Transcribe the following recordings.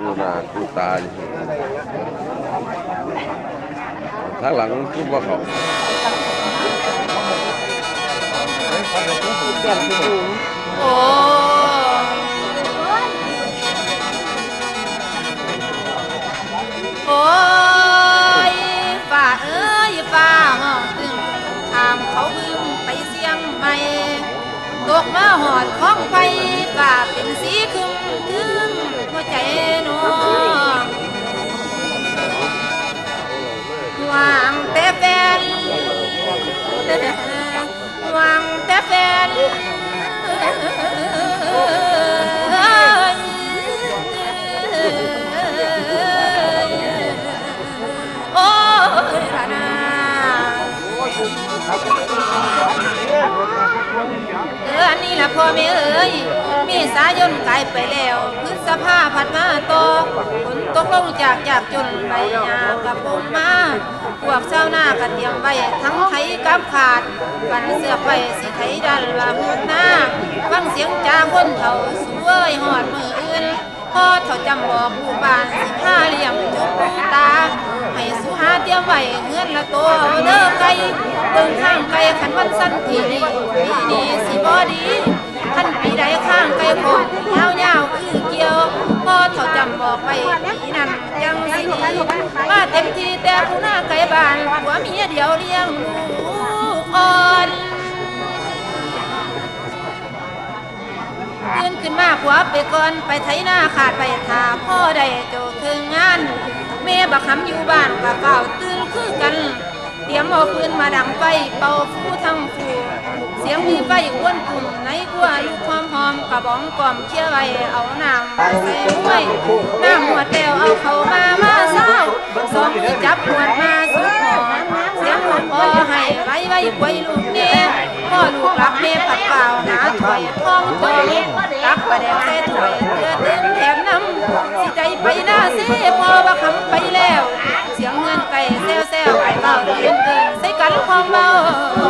ดูหน้าดูตาดิทางหลังคือว่าเขาโอ้โอ้ยฝ่าเอ้ยฝ่าห้องตึงทามเขาบึ้งไปเสียงใหม่ตกมาหอดของไฟฝ่าเป็นสีคึม พ่อแม่เอ้ยมีสายนไกลไปแล้วพฤษภาพัดมาตอฝนตกลงจากจากจนใบหญ้ากับปมมาพวกเจ้าหน้าก็เตรียมไว้ทั้งไถกับขาดกันเสื้อไปสิไถดันละหมดหน้าฟังเสียงจาคนเฒ่าสวยหอดมืออื่นพ่อเขาจำบอกผู้บ้านสิพาเลี้ยงจุกปูตาให้สุหาเตรียมไว้เงินละตัวเด้อไก่เบิ่งข้างไก่ขันวันสั้นทีนี้ปีนี้สิบ่ดี ใดข้างไก่ของยาวยาวๆคือเกี่ยวพ่อเขาจำบอกไว้ปีนั้นยังสิดีมาเต็มที่แต่ผู้หน้าไก่บ้านผัวเมียเดียวเลี้ยงลูกอ่อนตื่นขึ้นมาผัวไปก่อนไปไถหน้าขาดไปทาพ่อได้โจถึงงานแม่บักคำอยู่บ้านกะเฝ้าตื่นคือกัน เตรียมเอาปืนมาดังไฟเป่าฟูทั้งฟู เสียงมีไฟอ้วนกลุ่มในกัวลูกความหอมกระบองกล่อมเชี่ยไว้เอาน้ำมาใส่ห้วยน้ำหัวแตวเอาเขามามาเศร้าสองมือจับขวดมาสุดหอมเสียงหอมพอให้ไว้ไว้ไว้ลูกเนี่ยพ่อลูกรักแม่ผัดเปล่าหาถอยท้องจองรักประแดงใส่ถวยเตือเต็มแถมน้ำสิใจไปหน้าเสียพอว่าคำไปแล้ว เสียงเงินไก่แซวแซวไก่เบาเกินเกินใส่กันความเบามันทำเขา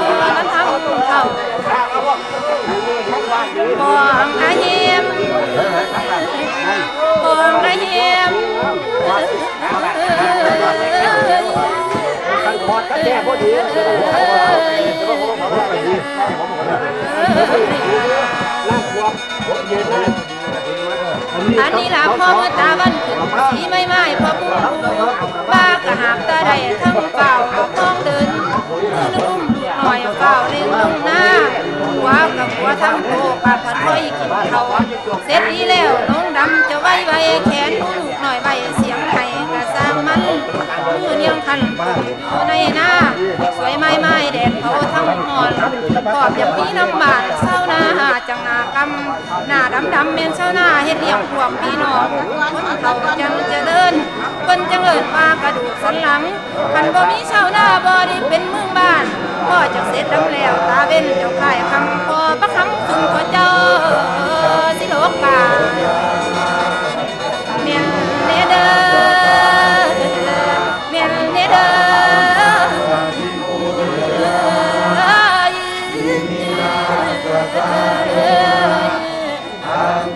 บองอาเฮียมบองอาเฮียมพอดก็แก้พอดีอันนี้ล่ะพ่อเมื่อตาวันขึ้นสีไม่ไม้พ่อปูบ้ากระหาบตาใดทั้งเก่าท้องเดินมือนุ่ม อยเก่าเล่นลงหน้าหัวกับหัวทั้งโตปาพันไว้กินเขาเสร็จดีแล้วน้องดำจะไว้ไว้แขนลูกหน่อยไว้เสียงไห้กระซ้างมันมือเนียงคันอยู่ในหน้า อนขอบอย่างนี้น้ำบาดเศร้าหน้าจังหนากำหน้าดำดำเมนเศร้าหน้าเฮ็ดเลี้ยงพวงพี่น้องคนเขาจังเจริญคนจังเอิญมากระดูกสันหลังคันบ่มีชานาบ่ได้เป็นเมืองบ้านพ่อจะเสร็จดำแล้วตาเว้นเจ้าข่ายคำพอประคำคุณพ่อเจ้าสิโลกา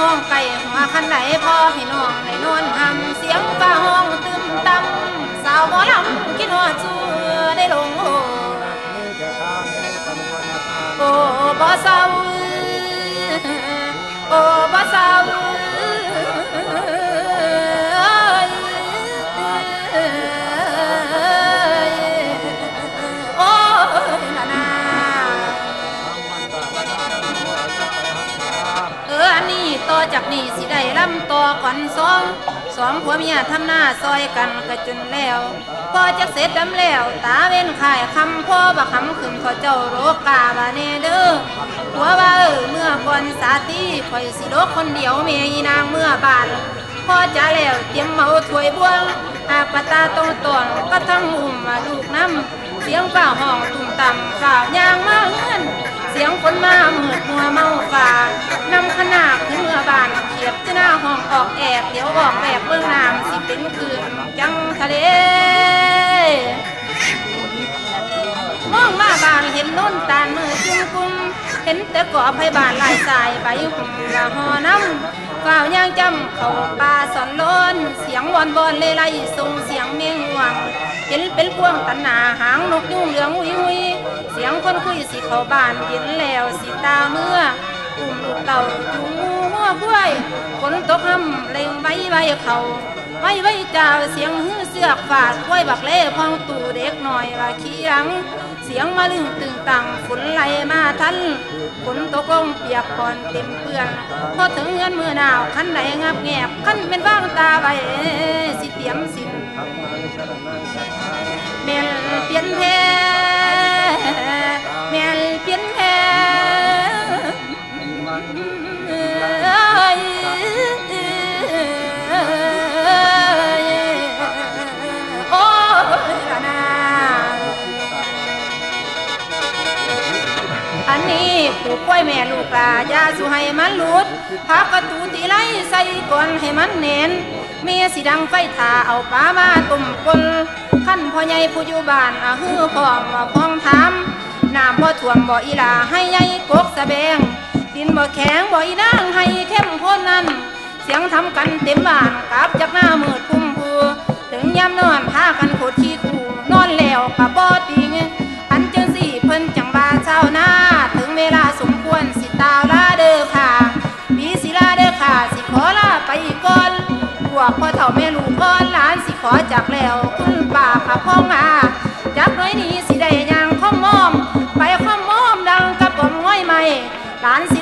ห้องไก่หัวคันไหนพอให้น้องได้นอนทำสิ จากนี้สิได้ลำต่อก่อนสองสองผัวเมียทำหน้าซอยกันกระจนแล้วพอจะเสร็จดำแล้ว ตาเว้นขายคำพ่อบักคำขึ้นขอเจ้าโรกาบาเนเด้อผัวว่าเออเมื่อก่อนสาตีคอยสิโลกคนเดียวเมียอีนางเมื่อบานพ่อจะแล้วเตรียมเมาถวยบวงหากปตาตรงตอนก็ทั้งหุ่มมาลูกน้ำเสียงฝ่าห้องตุ่มต่ำฝ่าวยางมาเงื่อน เสียงคนมาเหมือดหัวเมาฝ่าเมื่อ บานเจะหน้าห้องออกแอบเดี๋ยวออกแบบเบื้องน้ำสิเป็นคืนจังทะเลมองมาบางเห็นน้นตาลมือจุ้มกุมเห็นแต่ก่อไผ่บานลายสายใบหุ่มละหอน้ำฝ่าวย่างจำเขาป่าสอนล้นเสียงวอนวอนเลยไลส่งเสียงเมียงหวังเห็นเป็นพวงตันหนาหางนกยุ่งเหลืองวิวิเสียงคนคุยสิเขาบานเห็นแล้วสิตาเมื่อ เต่าจูงงูหัวกล้วยฝนตกห่ำเล็งไว้ไว้เขาไว้ไว้จ่าเสียงฮื้อเสือกฝาดกล้วยบักเล่พองตู่เด็กหน่อยว่าขี้หลัง เสียงมาลึงตึงตังฝนไหลมาทันฝนตกลงเปียกก่อนเต็มเปื้อนพอถึงเงินมือหนาวคันไหนงับแงบคันเป็นว่างตาไว้สิเตียมสินเมลเปลี่ยนแพ้ อันนี้ผูกกล้วยแม่ลูกลายาสุให้มันหลุดพับประตูตีไล่ใส่ก่อนให้มันเน้นเมียสิดังไฟถาเอาปลามาตุ่มปนขั้นพ่อใหญ่ผู้อยู่บ้านอาฮือพร้อมว่าพ้องถามน้ำบ่ท่วมบ่อีลาให้ใหญ่กกสะแบง ดินบ่แข็งบ่อีนางให้เข้มข้นนั้น เสียงทำกันเต็มบ้านกลับจากหน้ามืดพุ่มพูถึงยามนอนพากันโคดขี้คู่นอนแล้วกะบ่ติง กพ่อเฒ่าแม่ลูกก้อนหลานสิขอจากแล้วคุณป่าค่ะพ่อมาจากน้อยนี้สิได้ย่างข้อมมอม ไปข้อมมอมดังกับผมง้อยใหม่หลานสิ